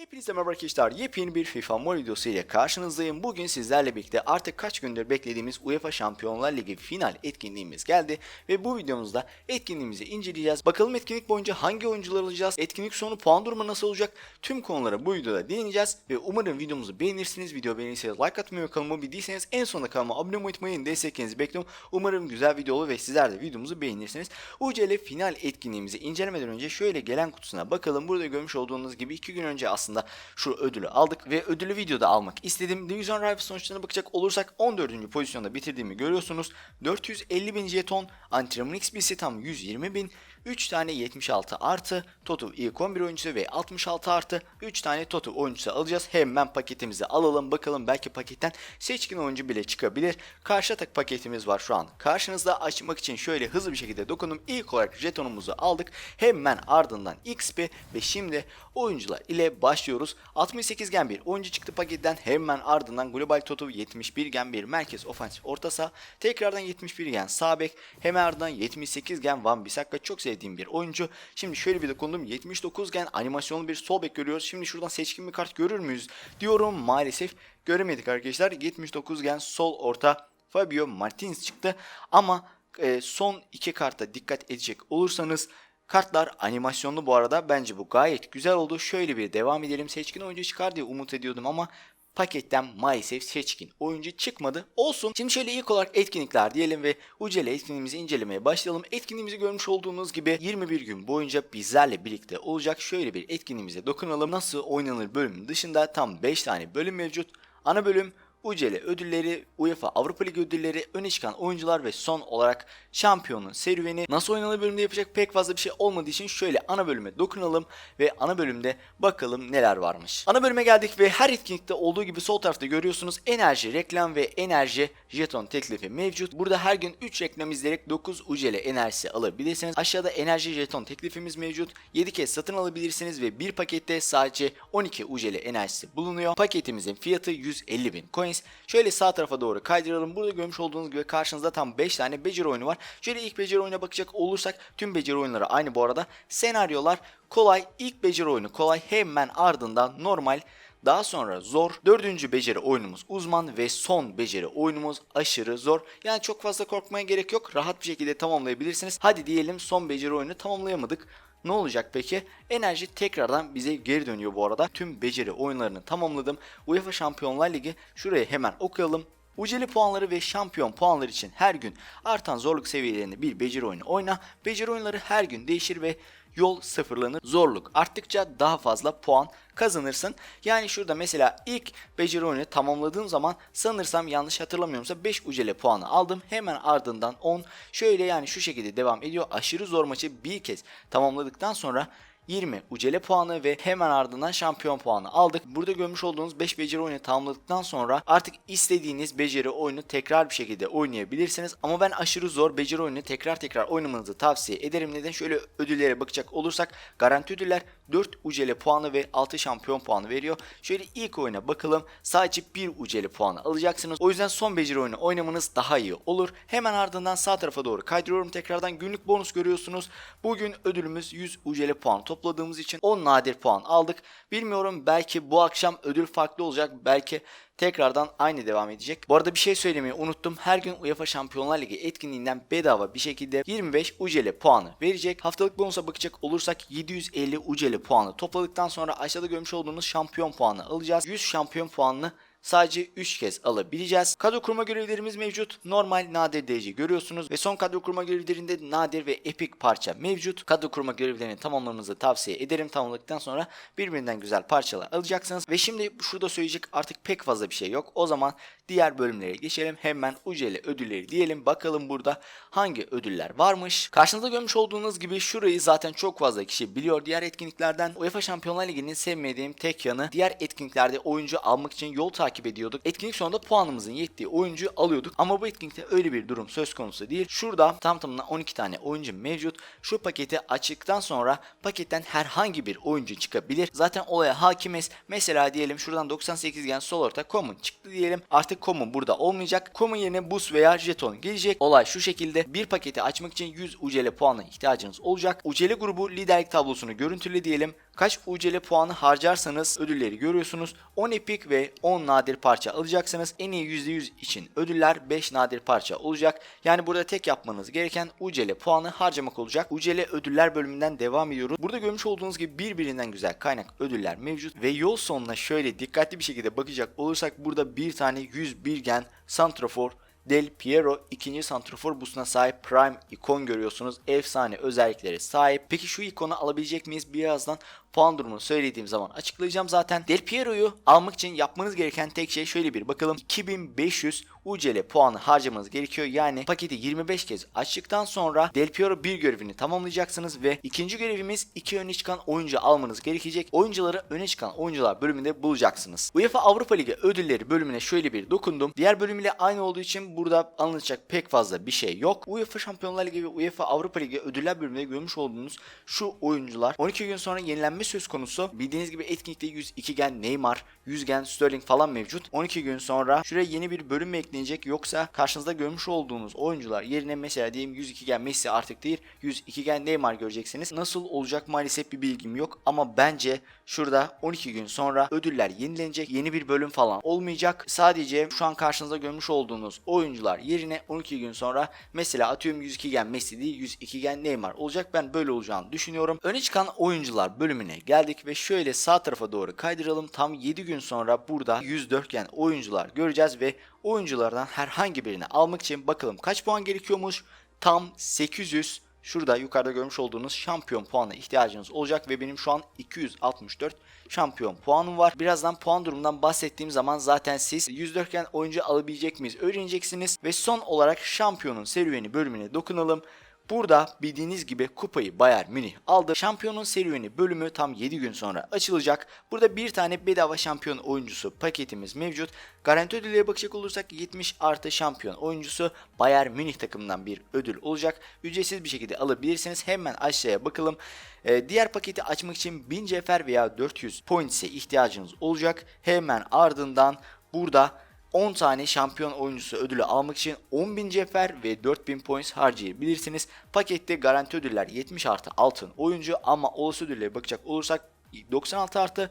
Hepinize merhaba arkadaşlar. Yepyeni bir FIFA Mobile videosu ile karşınızdayım. Bugün sizlerle birlikte artık kaç gündür beklediğimiz UEFA Şampiyonlar Ligi final etkinliğimiz geldi. Ve bu videomuzda etkinliğimizi inceleyeceğiz. Bakalım etkinlik boyunca hangi oyuncular alacağız? Etkinlik sonu puan durumu nasıl olacak? Tüm konulara bu videoda değineceğiz. Ve umarım videomuzu beğenirsiniz. Video beğenirseniz like atmayı ve kanalıma değilseniz en sonunda kanalıma abone olmayı unutmayın. Desteklerinizi bekliyorum. Umarım güzel video olur ve sizler de videomuzu beğenirsiniz. UCL final etkinliğimizi incelemeden önce şöyle gelen kutusuna bakalım. Burada görmüş olduğunuz gibi 2 gün önce aslında şu ödülü aldık ve ödülü videoda almak istedim. Division Rival sonuçlarına bakacak olursak 14. pozisyonda bitirdiğimi görüyorsunuz. 450 bin jeton, antrenman XP'si tam 120 bin, 3 tane 76 artı, Totu ilk 11 oyuncusu ve 66 artı 3 tane Totu oyuncusu alacağız. Hemen paketimizi alalım bakalım belki paketten seçkin oyuncu bile çıkabilir. Karşı atak paketimiz var şu an. Karşınızda açmak için şöyle hızlı bir şekilde dokunum. İlk olarak jetonumuzu aldık. Hemen ardından XP ve şimdi oyuncular ile başlıyoruz. 68 gen bir oyuncu çıktı paketten. Hemen ardından Global Totu 71 gen bir merkez ofansif orta. Tekrardan 71 gen sağ bek. Hemen ardından 78 gen Van Bissaka çok sevdiğim bir oyuncu. Şimdi şöyle bir dokundum. 79 gen animasyonlu bir sol bek görüyoruz. Şimdi şuradan seçkin bir kart görür müyüz diyorum. Maalesef göremedik arkadaşlar. 79 gen sol orta Fabio Martins çıktı. Ama e, son iki karta dikkat edecek olursanız Kartlar animasyonlu bu arada. Bence bu gayet güzel oldu. Şöyle bir devam edelim. Seçkin oyuncu çıkar diye umut ediyordum ama paketten maalesef seçkin oyuncu çıkmadı. Olsun. Şimdi şöyle ilk olarak etkinlikler diyelim ve Ucele etkinliğimizi incelemeye başlayalım. Etkinliğimizi görmüş olduğunuz gibi 21 gün boyunca bizlerle birlikte olacak. Şöyle bir etkinliğimize dokunalım. Nasıl oynanır bölümün dışında tam 5 tane bölüm mevcut. Ana bölüm UCL ödülleri, UEFA Avrupa Ligi ödülleri, öne çıkan oyuncular ve son olarak şampiyonun serüveni. Nasıl oynanır bölümde yapacak pek fazla bir şey olmadığı için şöyle ana bölüme dokunalım ve ana bölümde bakalım neler varmış. Ana bölüme geldik ve her etkinlikte olduğu gibi sol tarafta görüyorsunuz enerji, reklam ve enerji jeton teklifi mevcut. Burada her gün 3 reklam izleyerek 9 UCL enerjisi alabilirsiniz. Aşağıda enerji jeton teklifimiz mevcut. 7 kez satın alabilirsiniz ve bir pakette sadece 12 UCL enerjisi bulunuyor. Paketimizin fiyatı 150 bin coins. Şöyle sağ tarafa doğru kaydıralım. Burada görmüş olduğunuz gibi karşınızda tam 5 tane beceri oyunu var. Şöyle ilk beceri oyuna bakacak olursak tüm beceri oyunları aynı bu arada. Senaryolar kolay. İlk beceri oyunu kolay. Hemen ardından normal. Daha sonra zor. Dördüncü beceri oyunumuz uzman ve son beceri oyunumuz aşırı zor. Yani çok fazla korkmaya gerek yok. Rahat bir şekilde tamamlayabilirsiniz. Hadi diyelim son beceri oyunu tamamlayamadık. Ne olacak peki? Enerji tekrardan bize geri dönüyor bu arada. Tüm beceri oyunlarını tamamladım. UEFA Şampiyonlar Ligi şuraya hemen okuyalım. Uceli puanları ve şampiyon puanları için her gün artan zorluk seviyelerinde bir beceri oyunu oyna. Beceri oyunları her gün değişir ve yol sıfırlanır. Zorluk arttıkça daha fazla puan kazanırsın. Yani şurada mesela ilk beceri oyunu tamamladığım zaman sanırsam yanlış hatırlamıyorumsa 5 ucele puanı aldım. Hemen ardından 10 şöyle yani şu şekilde devam ediyor. Aşırı zor maçı bir kez tamamladıktan sonra 20 ucele puanı ve hemen ardından şampiyon puanı aldık. Burada görmüş olduğunuz 5 beceri oyunu tamamladıktan sonra artık istediğiniz beceri oyunu tekrar bir şekilde oynayabilirsiniz. Ama ben aşırı zor beceri oyunu tekrar tekrar oynamanızı tavsiye ederim. Neden? Şöyle ödüllere bakacak olursak garanti ödüller 4 ucele puanı ve 6 şampiyon puanı veriyor. Şöyle ilk oyuna bakalım. Sadece 1 ucele puanı alacaksınız. O yüzden son beceri oyunu oynamanız daha iyi olur. Hemen ardından sağ tarafa doğru kaydırıyorum. Tekrardan günlük bonus görüyorsunuz. Bugün ödülümüz 100 ucele puan topladığımız için 10 nadir puan aldık. Bilmiyorum belki bu akşam ödül farklı olacak. Belki tekrardan aynı devam edecek. Bu arada bir şey söylemeyi unuttum. Her gün UEFA Şampiyonlar Ligi etkinliğinden bedava bir şekilde 25 UCL puanı verecek. Haftalık bonusa bakacak olursak 750 UCL puanı topladıktan sonra aşağıda görmüş olduğunuz şampiyon puanı alacağız. 100 şampiyon puanını sadece 3 kez alabileceğiz. Kadro kurma görevlerimiz mevcut. Normal, nadir derece görüyorsunuz ve son kadro kurma görevlerinde nadir ve epik parça mevcut. Kadro kurma görevlerini tamamlamanızı tavsiye ederim. Tamamladıktan sonra birbirinden güzel parçalar alacaksınız. Ve şimdi şurada söyleyecek artık pek fazla bir şey yok. O zaman diğer bölümlere geçelim. Hemen UCL ödülleri diyelim. Bakalım burada hangi ödüller varmış. Karşınızda görmüş olduğunuz gibi şurayı zaten çok fazla kişi biliyor. Diğer etkinliklerden UEFA Şampiyonlar Ligi'nin sevmediğim tek yanı diğer etkinliklerde oyuncu almak için yol takip ediyorduk. Etkinlik sonunda puanımızın yettiği oyuncuyu alıyorduk. Ama bu etkinlikte öyle bir durum söz konusu değil. Şurada tam tamına 12 tane oyuncu mevcut. Şu paketi açtıktan sonra paketten herhangi bir oyuncu çıkabilir. Zaten olaya hakimiz. Mesela diyelim şuradan 98 gen sol orta common çıktı diyelim. Artık common burada olmayacak. Common yerine boost veya jeton gelecek. Olay şu şekilde. Bir paketi açmak için 100 UCL puanına ihtiyacınız olacak. UCL grubu liderlik tablosunu görüntüle diyelim. Kaç UCL puanı harcarsanız ödülleri görüyorsunuz. 10 epik ve 10 nadir parça alacaksınız. En iyi %100 için ödüller 5 nadir parça olacak. Yani burada tek yapmanız gereken UCL puanı harcamak olacak. UCL ödüller bölümünden devam ediyoruz. Burada görmüş olduğunuz gibi birbirinden güzel kaynak ödüller mevcut ve yol sonuna şöyle dikkatli bir şekilde bakacak olursak burada bir tane 101 gen Santrafor Del Piero ikinci santrafor busuna sahip Prime ikon görüyorsunuz. Efsane özelliklere sahip. Peki şu ikonu alabilecek miyiz? Birazdan puan durumunu söylediğim zaman açıklayacağım zaten. Del Piero'yu almak için yapmanız gereken tek şey şöyle bir bakalım. 2500 UCL puanı harcamanız gerekiyor. Yani paketi 25 kez açtıktan sonra Del Piero bir görevini tamamlayacaksınız ve ikinci görevimiz iki öne çıkan oyuncu almanız gerekecek. Oyuncuları öne çıkan oyuncular bölümünde bulacaksınız. UEFA Avrupa Ligi ödülleri bölümüne şöyle bir dokundum. Diğer bölümüyle aynı olduğu için burada anlatacak pek fazla bir şey yok. UEFA Şampiyonlar Ligi ve UEFA Avrupa Ligi ödüller bölümünde görmüş olduğunuz şu oyuncular 12 gün sonra yenilenme söz konusu. Bildiğiniz gibi etkinlikte 102 gen Neymar, 100 gen Sterling falan mevcut. 12 gün sonra şuraya yeni bir bölüm mü eklenecek yoksa karşınızda görmüş olduğunuz oyuncular yerine mesela diyelim 102 gen Messi artık değil 102 gen Neymar göreceksiniz. Nasıl olacak maalesef bir bilgim yok ama bence şurada 12 gün sonra ödüller yenilenecek. Yeni bir bölüm falan olmayacak. Sadece şu an karşınızda görmüş olduğunuz oyuncular yerine 12 gün sonra mesela atıyorum 102 gen Messi değil 102 gen Neymar olacak. Ben böyle olacağını düşünüyorum. Öne çıkan oyuncular bölümüne geldik ve şöyle sağ tarafa doğru kaydıralım. Tam 7 gün sonra burada 104 gen oyuncular göreceğiz ve oyunculardan herhangi birini almak için bakalım kaç puan gerekiyormuş? Tam 800 Şurada yukarıda görmüş olduğunuz şampiyon puanına ihtiyacınız olacak ve benim şu an 264 şampiyon puanım var. Birazdan puan durumundan bahsettiğim zaman zaten siz 104 iken oyuncu alabilecek miyiz öğreneceksiniz. Ve son olarak şampiyonun serüveni bölümüne dokunalım. Burada bildiğiniz gibi kupayı Bayern Münih aldı. Şampiyonun serüveni bölümü tam 7 gün sonra açılacak. Burada bir tane bedava şampiyon oyuncusu paketimiz mevcut. Garanti ödüllere bakacak olursak 70 artı şampiyon oyuncusu Bayern Münih takımından bir ödül olacak. Ücretsiz bir şekilde alabilirsiniz. Hemen aşağıya bakalım. Ee, diğer paketi açmak için 1000 cefer veya 400 points'e ihtiyacınız olacak. Hemen ardından burada 10 tane şampiyon oyuncusu ödülü almak için 10.000 cefer ve 4000 points harcayabilirsiniz. Pakette garanti ödüller 70 artı altın oyuncu ama olası ödüllere bakacak olursak 96 artı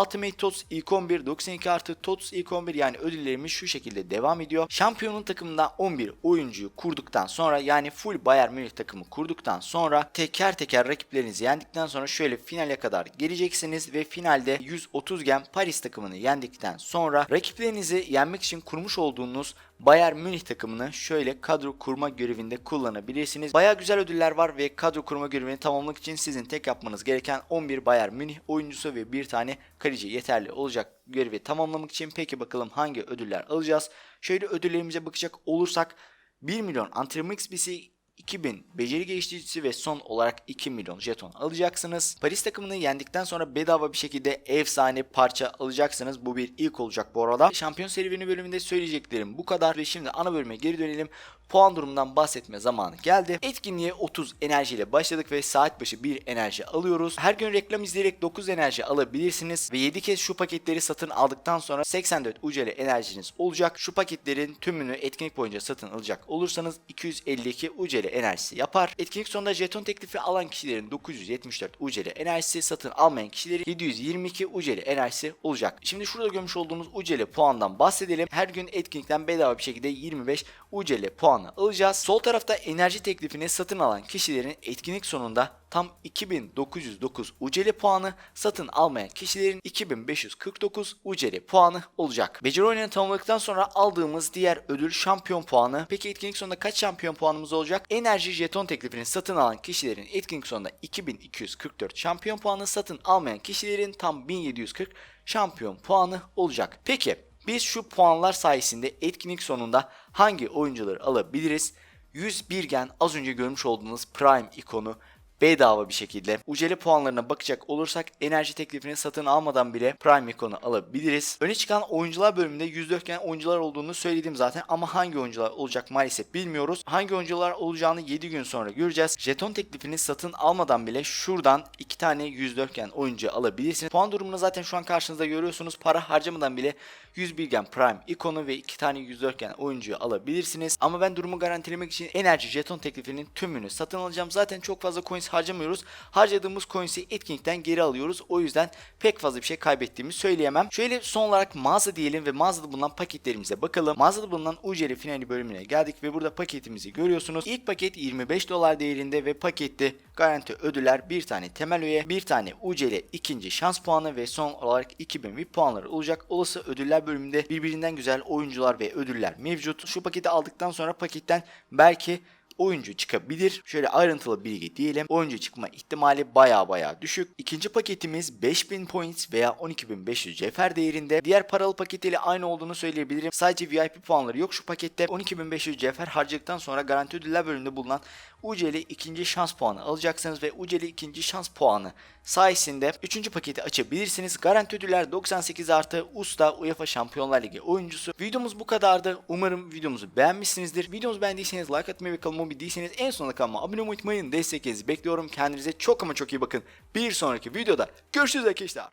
Ultimate TOTS ilk 11, 92 artı TOTS ilk 11 yani ödüllerimiz şu şekilde devam ediyor. Şampiyonun takımında 11 oyuncuyu kurduktan sonra yani full Bayern Münih takımı kurduktan sonra teker teker rakiplerinizi yendikten sonra şöyle finale kadar geleceksiniz ve finalde 130 gen Paris takımını yendikten sonra rakiplerinizi yenmek için kurmuş olduğunuz Bayern Münih takımını şöyle kadro kurma görevinde kullanabilirsiniz. Baya güzel ödüller var ve kadro kurma görevini tamamlamak için sizin tek yapmanız gereken 11 Bayern Münih oyuncusu ve bir tane kaleci yeterli olacak görevi tamamlamak için. Peki bakalım hangi ödüller alacağız? Şöyle ödüllerimize bakacak olursak 1 milyon antrenman XP'si 2000 beceri geliştiricisi ve son olarak 2 milyon jeton alacaksınız. Paris takımını yendikten sonra bedava bir şekilde efsane parça alacaksınız. Bu bir ilk olacak bu arada. Şampiyon serüveni bölümünde söyleyeceklerim bu kadar ve şimdi ana bölüme geri dönelim. Puan durumundan bahsetme zamanı geldi. Etkinliğe 30 enerjiyle başladık ve saat başı 1 enerji alıyoruz. Her gün reklam izleyerek 9 enerji alabilirsiniz ve 7 kez şu paketleri satın aldıktan sonra 84 UCL enerjiniz olacak. Şu paketlerin tümünü etkinlik boyunca satın alacak olursanız 252 UCL enerjisi yapar. Etkinlik sonunda jeton teklifi alan kişilerin 974 UCL enerjisi, satın almayan kişilerin 722 UCL enerjisi olacak. Şimdi şurada görmüş olduğunuz UCL puandan bahsedelim. Her gün etkinlikten bedava bir şekilde 25 UCL puanı alacağız. Sol tarafta enerji teklifini satın alan kişilerin etkinlik sonunda tam 2909 UCL puanı, satın almayan kişilerin 2549 UCL puanı olacak. Beceri oyununu tamamladıktan sonra aldığımız diğer ödül şampiyon puanı. Peki etkinlik sonunda kaç şampiyon puanımız olacak? Enerji jeton teklifini satın alan kişilerin etkinlik sonunda 2244 şampiyon puanı, satın almayan kişilerin tam 1740 şampiyon puanı olacak. Peki biz şu puanlar sayesinde etkinlik sonunda hangi oyuncuları alabiliriz? 101 gen az önce görmüş olduğunuz Prime ikonu bedava bir şekilde. UCL puanlarına bakacak olursak enerji teklifini satın almadan bile Prime ikonu alabiliriz. Öne çıkan oyuncular bölümünde 104 gen oyuncular olduğunu söyledim zaten ama hangi oyuncular olacak maalesef bilmiyoruz. Hangi oyuncular olacağını 7 gün sonra göreceğiz. Jeton teklifini satın almadan bile şuradan 2 tane 104 gen oyuncu alabilirsiniz. Puan durumunu zaten şu an karşınızda görüyorsunuz. Para harcamadan bile 101 gen Prime ikonu ve 2 tane 104 gen oyuncuyu alabilirsiniz. Ama ben durumu garantilemek için enerji jeton teklifinin tümünü satın alacağım. Zaten çok fazla coin coins harcamıyoruz. Harcadığımız coins'i etkinlikten geri alıyoruz. O yüzden pek fazla bir şey kaybettiğimi söyleyemem. Şöyle son olarak mağaza diyelim ve mağazada bulunan paketlerimize bakalım. Mağazada bulunan UCL finali bölümüne geldik ve burada paketimizi görüyorsunuz. İlk paket 25 dolar değerinde ve pakette garanti ödüller bir tane temel üye, bir tane UCL ikinci şans puanı ve son olarak 2000 VIP puanları olacak. Olası ödüller bölümünde birbirinden güzel oyuncular ve ödüller mevcut. Şu paketi aldıktan sonra paketten belki oyuncu çıkabilir. Şöyle ayrıntılı bilgi diyelim. Oyuncu çıkma ihtimali baya baya düşük. İkinci paketimiz 5000 points veya 12500 cefer değerinde. Diğer paralı paketiyle aynı olduğunu söyleyebilirim. Sadece VIP puanları yok şu pakette. 12500 cefer harcadıktan sonra garanti ödüller bölümünde bulunan UCL ikinci şans puanı alacaksınız ve UCL ikinci şans puanı sayesinde 3. paketi açabilirsiniz. Garanti ödüller 98 artı Usta UEFA Şampiyonlar Ligi oyuncusu. Videomuz bu kadardı. Umarım videomuzu beğenmişsinizdir. Videomuzu beğendiyseniz like atmayı ve kanalıma abone değilseniz en sonunda kanalıma abone olmayı unutmayın. Desteklerinizi bekliyorum. Kendinize çok ama çok iyi bakın. Bir sonraki videoda görüşürüz arkadaşlar.